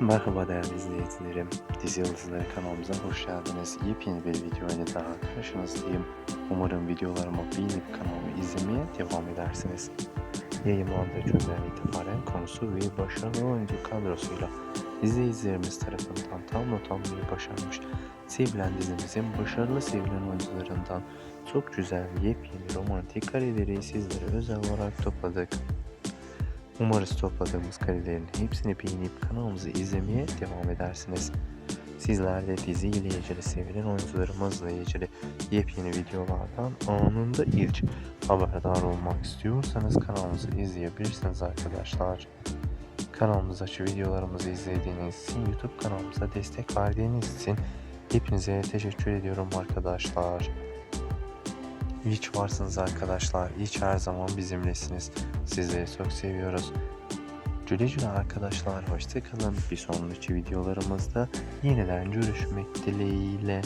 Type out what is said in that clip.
Merhaba değerli izleyicilerim. Dizi Yıldızları kanalımıza hoş geldiniz. Yepyeni bir video ile daha karşınızdayım. Umarım videolarımı beğenip kanalımı izlemeye devam edersiniz. Yayınlandığı günden itibaren konusu ve başarılı oyuncu kadrosuyla izleyicilerimiz tarafından tam not almayı başarmış. Sevilen dizimizin başarılı sevilen oyuncularından çok güzel yepyeni romantik kareleri sizlere özel olarak topladık. Umarız topladığımız karelerin hepsini beğenip kanalımızı izlemeye devam edersiniz. Sizler de dizi ile ilgili sevilen oyuncularımızla ilgili yepyeni videolardan anında ilk haberdar olmak istiyorsanız kanalımızı izleyebilirsiniz arkadaşlar. Kanalımızdaki videolarımızı izlediğiniz için YouTube kanalımıza destek verdiğiniz için hepinize teşekkür ediyorum arkadaşlar. Hiç varsınız arkadaşlar. Hiç her zaman bizimlesiniz. Sizleri çok seviyoruz. Güle güle arkadaşlar. Hoşçakalın. Bir sonraki videolarımızda yeniden görüşmek dileğiyle.